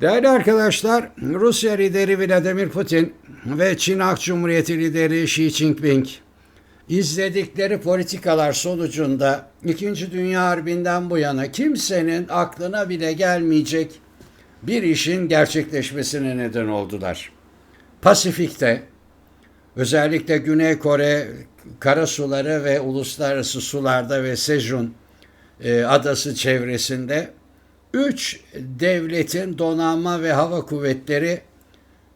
Değerli arkadaşlar, Rusya lideri Vladimir Putin ve Çin Halk Cumhuriyeti lideri Xi Jinping izledikleri politikalar sonucunda İkinci Dünya Harbi'nden bu yana kimsenin aklına bile gelmeyecek bir işin gerçekleşmesine neden oldular. Pasifik'te özellikle Güney Kore karasuları ve uluslararası sularda ve Sejun e, adası çevresinde üç devletin donanma ve hava kuvvetleri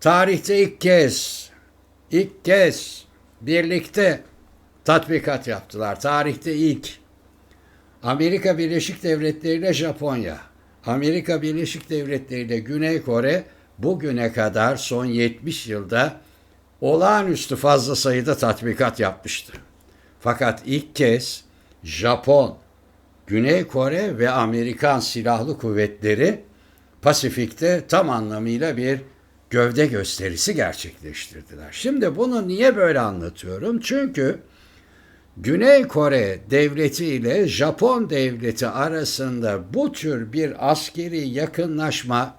tarihte ilk kez ilk kez birlikte tatbikat yaptılar. Tarihte ilk Amerika Birleşik Devletleri ile Japonya, Amerika Birleşik Devletleri ile Güney Kore bugüne kadar son 70 yılda olağanüstü fazla sayıda tatbikat yapmıştı. Fakat ilk kez Japon, Güney Kore ve Amerikan Silahlı Kuvvetleri Pasifik'te tam anlamıyla bir gövde gösterisi gerçekleştirdiler. Şimdi bunu niye böyle anlatıyorum? Çünkü Güney Kore devleti ile Japon devleti arasında bu tür bir askeri yakınlaşma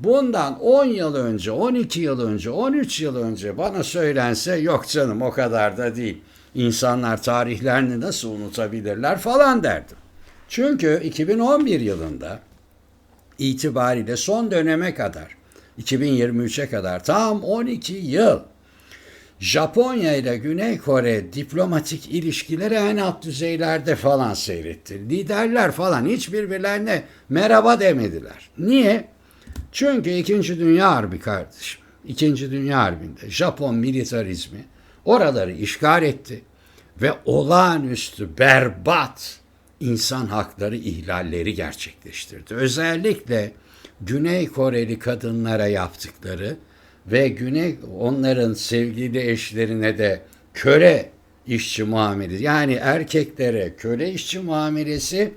bundan 10 yıl önce, 12 yıl önce, 13 yıl önce bana söylense yok canım o kadar da değil. İnsanlar tarihlerini nasıl unutabilirler falan derdim. Çünkü 2011 yılında itibariyle son döneme kadar 2023'e kadar tam 12 yıl Japonya ile Güney Kore diplomatik ilişkileri en alt düzeylerde falan seyretti. Liderler falan hiç birbirlerine merhaba demediler. Niye? Çünkü İkinci Dünya Harbi kardeşim. İkinci Dünya Harbi'nde Japon militarizmi oraları işgal etti ve olağanüstü berbat insan hakları ihlalleri gerçekleştirdi. Özellikle Güney Koreli kadınlara yaptıkları ve Güney onların sevgili eşlerine de köle işçi muamelesi yani erkeklere köle işçi muamelesi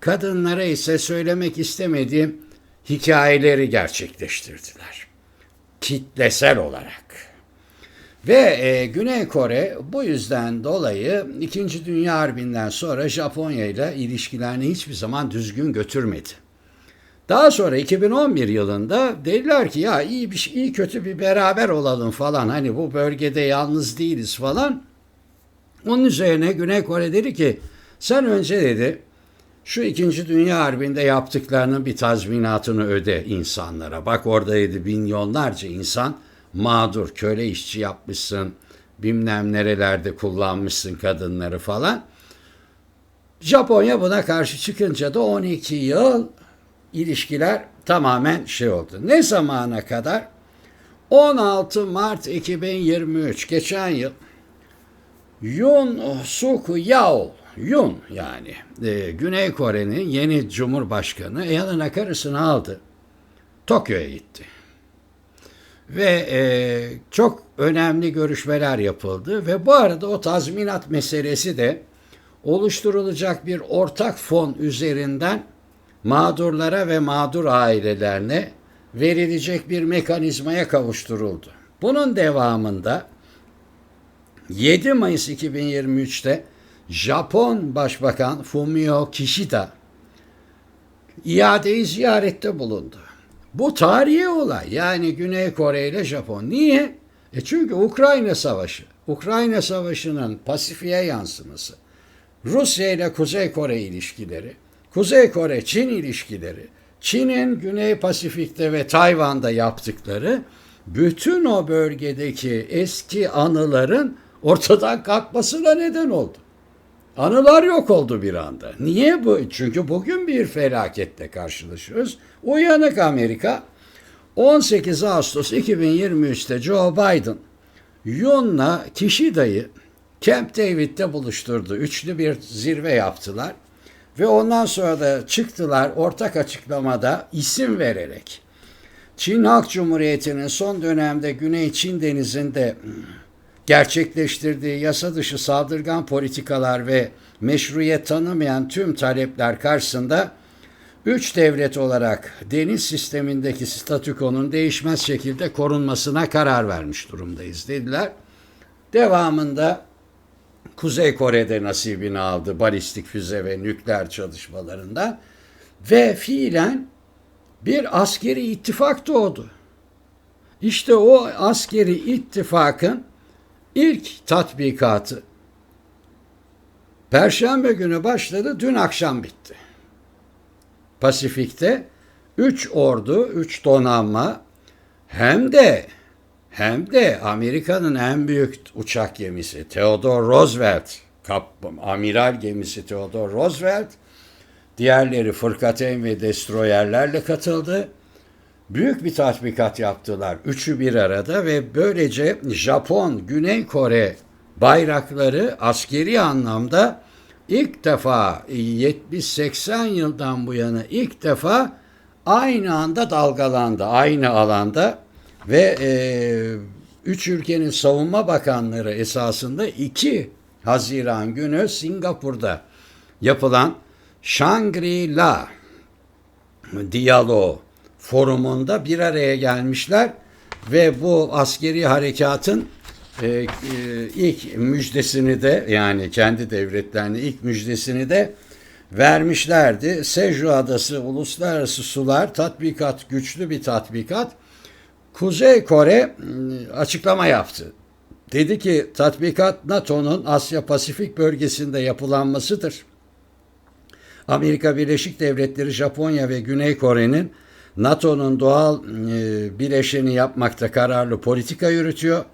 kadınlara ise söylemek istemediğim hikayeleri gerçekleştirdiler. Kitlesel olarak. Ve e, Güney Kore bu yüzden dolayı 2. Dünya Harbi'nden sonra Japonya ile ilişkilerini hiçbir zaman düzgün götürmedi. Daha sonra 2011 yılında dediler ki ya iyi bir iyi kötü bir beraber olalım falan hani bu bölgede yalnız değiliz falan. Onun üzerine Güney Kore dedi ki sen önce dedi şu ikinci dünya harbinde yaptıklarının bir tazminatını öde insanlara. Bak orada dedi milyonlarca insan mağdur, köle işçi yapmışsın, bilmem nerelerde kullanmışsın kadınları falan. Japonya buna karşı çıkınca da 12 yıl ilişkiler tamamen şey oldu. Ne zamana kadar? 16 Mart 2023 geçen yıl Yun Suk Yeol Yun yani e, Güney Kore'nin yeni cumhurbaşkanı yanına karısını aldı. Tokyo'ya gitti. Ve e, çok önemli görüşmeler yapıldı ve bu arada o tazminat meselesi de oluşturulacak bir ortak fon üzerinden mağdurlara ve mağdur ailelerine verilecek bir mekanizmaya kavuşturuldu. Bunun devamında 7 Mayıs 2023'te Japon Başbakan Fumio Kishida iadeyi ziyarette bulundu. Bu tarihi olay yani Güney Kore ile Japon. Niye? E çünkü Ukrayna Savaşı, Ukrayna Savaşı'nın Pasifik'e yansıması, Rusya ile Kuzey Kore ilişkileri, Kuzey Kore-Çin ilişkileri, Çin'in Güney Pasifik'te ve Tayvan'da yaptıkları bütün o bölgedeki eski anıların ortadan kalkmasına neden oldu. Anılar yok oldu bir anda. Niye bu? Çünkü bugün bir felaketle karşılaşıyoruz. Uyanık Amerika 18 Ağustos 2023'te Joe Biden Yun'la Kishida'yı Camp David'de buluşturdu. Üçlü bir zirve yaptılar. Ve ondan sonra da çıktılar ortak açıklamada isim vererek. Çin Halk Cumhuriyeti'nin son dönemde Güney Çin Denizi'nde gerçekleştirdiği yasa dışı saldırgan politikalar ve meşruiyet tanımayan tüm talepler karşısında üç devlet olarak deniz sistemindeki statükonun değişmez şekilde korunmasına karar vermiş durumdayız dediler. Devamında Kuzey Kore'de nasibini aldı balistik füze ve nükleer çalışmalarında ve fiilen bir askeri ittifak doğdu. İşte o askeri ittifakın ilk tatbikatı Perşembe günü başladı, dün akşam bitti. Pasifik'te 3 ordu, 3 donanma hem de hem de Amerika'nın en büyük uçak gemisi Theodore Roosevelt, kap, amiral gemisi Theodore Roosevelt, diğerleri fırkateyn ve destroyerlerle katıldı. Büyük bir tatbikat yaptılar. Üçü bir arada ve böylece Japon, Güney Kore bayrakları askeri anlamda ilk defa 70-80 yıldan bu yana ilk defa aynı anda dalgalandı. Aynı alanda ve e, üç ülkenin savunma bakanları esasında 2 Haziran günü Singapur'da yapılan Shangri-La diyaloğu forumunda bir araya gelmişler ve bu askeri harekatın e, e, ilk müjdesini de yani kendi devletlerine ilk müjdesini de vermişlerdi. Seju Adası uluslararası sular tatbikat güçlü bir tatbikat. Kuzey Kore ıı, açıklama yaptı. Dedi ki tatbikat NATO'nun Asya Pasifik bölgesinde yapılanmasıdır. Amerika Birleşik Devletleri, Japonya ve Güney Kore'nin NATO'nun doğal e, bileşeni yapmakta kararlı politika yürütüyor.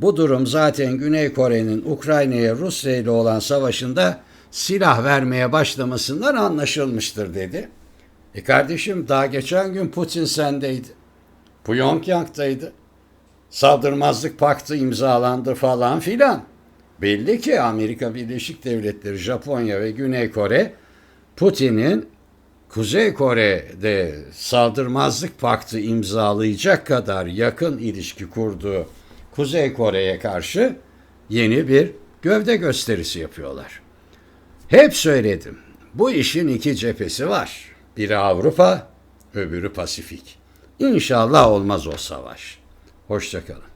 Bu durum zaten Güney Kore'nin Ukrayna'ya Rusya ile olan savaşında silah vermeye başlamasından anlaşılmıştır dedi. E kardeşim daha geçen gün Putin sendeydi. Pyongyang'daydı. Saldırmazlık paktı imzalandı falan filan. Belli ki Amerika Birleşik Devletleri, Japonya ve Güney Kore Putin'in Kuzey Kore'de saldırmazlık paktı imzalayacak kadar yakın ilişki kurduğu Kuzey Kore'ye karşı yeni bir gövde gösterisi yapıyorlar. Hep söyledim. Bu işin iki cephesi var. Biri Avrupa, öbürü Pasifik. İnşallah olmaz o savaş. Hoşçakalın.